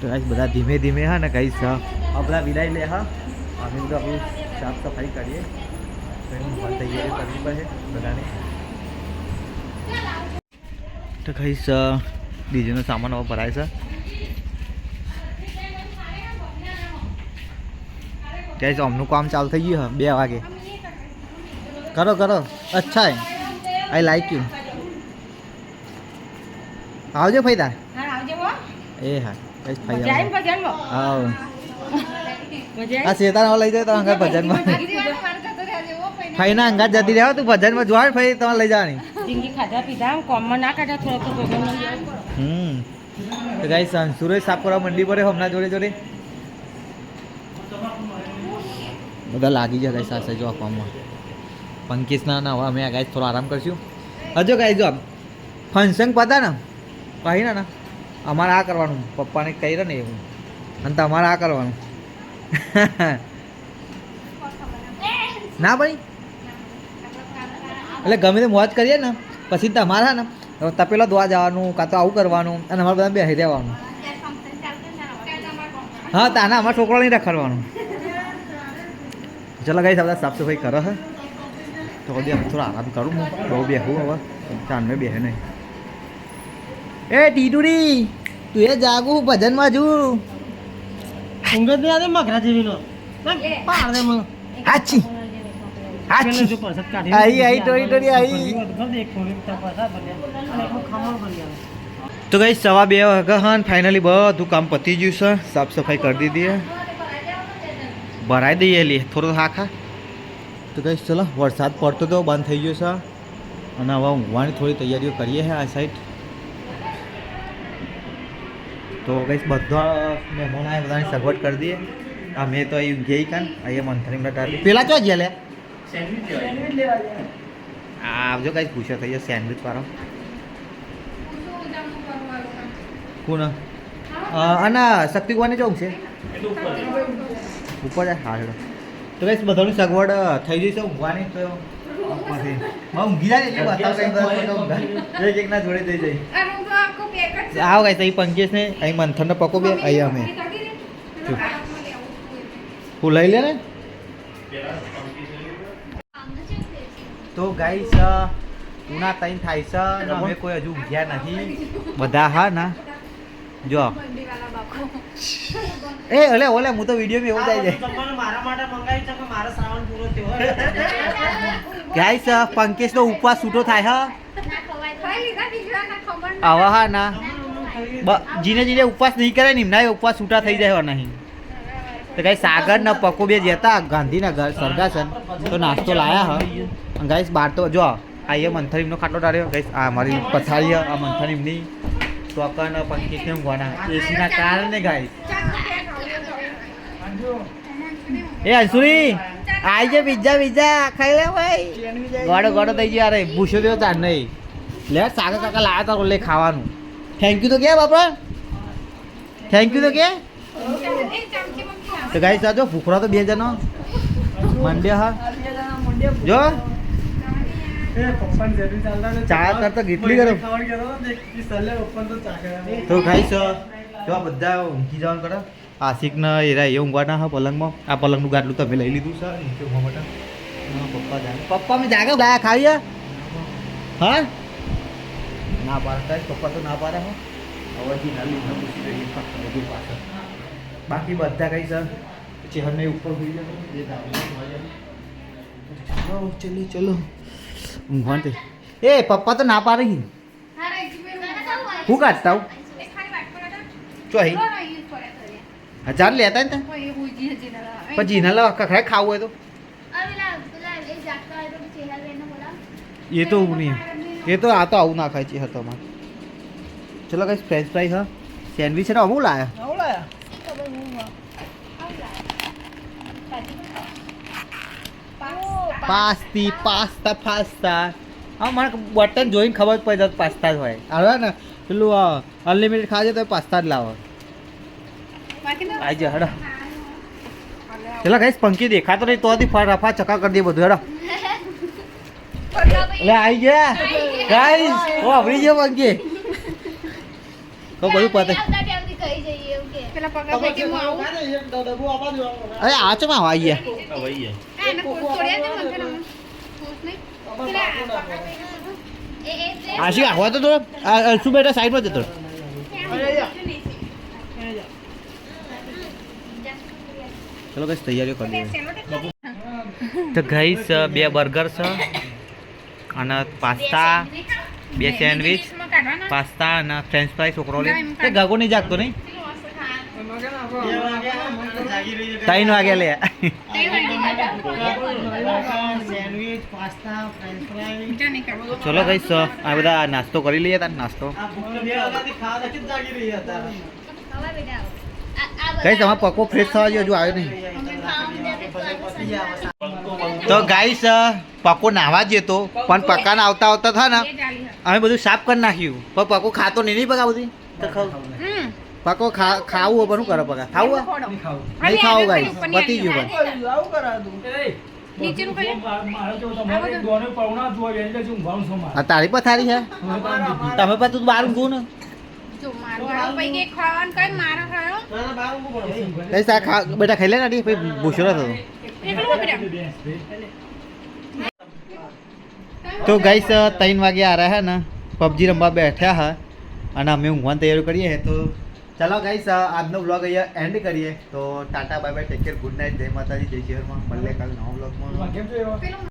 તો ગાઈસ બધા ધીમે ધીમે હા ને ગાઈસ આપણા વિદાય લે હા. અમે બધું આપણું સાફ સફાઈ કરીએ તો તૈયારી કરવી પડે બધાને. તો ગાઈસ ડીજેનો સામાન હવે ભરાય છે. ગાઈસ અમનું કામ ચાલુ થઈ ગયું હે બે વાગે. કરો કરો. અચ્છા આઈ લાઈક યુ. આવજો ફૈદા. આવજો હો. એ હા ભજનમાં આવ આ શેતાન લઈ જાય ભજનમાં ફાઈના અંગાત જતી રહ્યા તું ભજનમાં જોવા ફાઈ તમારે લઈ જવાની જિંદગી ખાધા પીધા કોમમાં ના કાઢા થોડો તો ભગવાન હમ તો ગાઈસ સુરેશ મંડી પડે હમણાં જોડે જોડે બધા લાગી જાય ગાઈસ સાસે જો આપવામાં પંકીસના ના હવે અમે આ થોડો આરામ કરશું હજો ગાઈસ જો ફંક્શન પતા ને કહી ને ના અમારે આ કરવાનું. પપ્પાને કહી ને એવું અને તમારે આ કરવાનું. ના ભાઈ. એટલે ગમે તે મોજ કરીએ ને, પછી તમારા ને તપેલા ધોવા જવાનું, કાં તો આવું કરવાનું, અને અમારે બધા બેસી રહેવાનું. હા તાના અમારા છોકરા નહીં રખડવાનું. ચલો ગઈ બધા સાફ સફાઈ કરો, હે. તો અમે થોડો આરામ કરું, હું બહુ બેહું હવે. ચાંદમે બેહે નહીં. એ ટીટુડી! તું એ જાગું ભજનમાં જુ ઊંઘ જ આવે મગરા જેવીનો. પાડ દે મને. હાચી. આઈ, આઈ, આઈ. તો ગઈ સવા બે વાગ્યા હા ફાઇનલી બધું કામ પતી ગયું છે. સાફ સફાઈ કરી દીધી ભરાઈ દઈએ લે. થોડો હાખા. તો કહીશ ચલો વરસાદ પડતો તો બંધ થઈ ગયો છે. અને હવે ઊંઘવાની થોડી તૈયારીઓ કરીએ હે આ સાઈડ તો કઈ બધા મહેમાનો આવે બધાની સગવડ કરી દઈએ. આ મેં તો અહીં ગઈ કાન અહીંયા મંથની ટાળી પેલા ચો ગયા. લે આ આવજો કઈ પૂછો થઈ જાય સેન્ડવિચ વાળો. કોણ? અને શક્તિ કોને ચોક છે. ઉપર. હા તો કઈ બધાની સગવડ થઈ છે ઊંઘવાની તો પછી. ઊંઘી જાય એટલે એક એકના જોડે થઈ જઈ. આવો કઈ અહીં પંકેશ ને અહીં મંથન પકો બે અહીં અમે. હું લઈ લે ને? તો ગાઈસ ઉના તઈન થાય છે અમે કોઈ હજુ ઊંઘ્યા નથી. બધા હા ના? જો. એ અલે ઓલે હું તો વીડિયો માં એવું જાય છે. મારા માટે મંગાવી છે કે મારો શ્રાવણ પૂરો થયો. ગાઈસ પંકેશ નો ઉપવાસ છૂટો થાય હા? આવા હા ના. જીને જીને ઉપવાસ નહીં કરે ને એમના ઉપવાસ છૂટા થઈ જાય નહીં. તો ગાઈસ સાગર ને પકો બે જતા ગાંધીનગર સરગાસન તો નાસ્તો લાયા હ. ગાઈસ બાર તો જો આ એ મંથન એમનો ખાટલો ટાળ્યો. ગાઈસ આ મારી પથારી આ મંથન એમની ચોકન પંકીશ ને ઊંઘવાના એસીના કારણે ગાઈસ. એ અંશુરી, આઈ જે પિઝા પિઝા, ખાઈ લે ભાઈ. ગોડો ગોડો થઈ ગયો અરે ભૂસો દેવો તાર નહીં. લે, સાગર કાકા લાયા તા લે ખાવાનું. થેન્ક યુ તો કે બાપા. થેન્ક યુ તો કે. તો ગાઈસ આજો ફૂકરા તો બે જણો. મંડે હા. જો એ પપ્પાને જરૂર ચાલતા ને ચા કરતા કેટલી ગરમ. ખાવાનું કહેતો હતો ને, એક ઈ સલ્લે પપ્પાને તો ચા કરાવી. જો બધા ઊંઘી જવાનું કરે? આશિક ને એરા એ ઊંઘવાના હા પલંગમાં. આ પલંગનું ગાટલું તમે લઈ લીધું છે નીચે ઊંઘવા માટે. પપ્પા જાગે પપ્પા મેં જાગે લાયા ખાવીએ હા? ના પાડતા પપ્પા તો ના પાડે હો. હવેથી ના લીધા પૂછી રહીએ બધું પાછળ બાકી બધા કઈ છે. ચેહરને ઉપર હોઈ જાય. ચલો ચલો ચલો. ઊંઘવાનું એ પપ્પા તો ના પાડે હી કાઢતા હું ચોહી હજાર લેતા ને પછી જીના લાવ ખરે ખાવું હોય તો એ તો નહીં એ તો આ તો આવું ના ખાય છે હતો માં ચલો કઈ ફ્રેન્ચ ફ્રાઈ હા સેન્ડવિચ ને અમુક લાયા લાયા? પાસ્તી પાસ્તા પાસ્તા. હા મને બટન જોઈને ખબર જ પડી જાય પાસ્તા જ હોય. આવે ને પેલું અનલિમિટેડ ખાજે તો પાસ્તા જ લાવો. આજે જા હડો. ચલો કઈ પંખી દેખાતો નહીં તો રફા ચકા કરી દે બધું હેડો. એટલે આવી ગયા. ગાઈસ ઓ આવડી ગયો પંખી. તો બધું પતે. અરે આચમાં આવી ગયા. આશી આવા તો શું બેટા સાઈડમાં જતો ચલો કઈ તૈયારીઓ કરી તો ગઈસ બે બર્ગર છે અને પાસ્તા બે સેન્ડવિચ પાસ્તા અને ફ્રેન્ચ ફ્રાઈ છોકરો લે ગાગો નહીં જાગતો નહીં? ત્રણ વાગે લે. ચલો ચલો ગઈસ આ બધા નાસ્તો કરી લઈએ તાર નાસ્તો. કઈ તમારો પકો ફ્રેશ થવા જોઈએ હજુ આવ્યો નહીં. તો ગાઈસ પકો નાવા જ તો, પણ પકા આવતા આવતા થા ને, અમે બધું સાફ કરી નાખ્યું. પણ પકો ખાતો નહીં નહીં પકા બધી? પકો ખા ખાવું હોય પણ શું કરો પકા ખાવું? નહીં ખાવું. ગાઈ પતી ગયું પણ તારી પથારી છે? તમે પણ તું બહાર ઊંઘું ને. બાર બેટા ખાઈ લે ને ભૂસ્યો થતો તો ગાઈસ ત્રણ વાગે આ રહ્યા ને પબજી રમવા બેઠ્યા હા અને અમે ઊંઘવાની તૈયારી કરીએ તો ચાલો ગાઈસ આજનો બ્લોગ અહીંયા એન્ડ કરીએ. તો tata bye bye take care good night જય માતાજી, જય શહેરમાં. મળીએ કાલે નવા બ્લોગમાં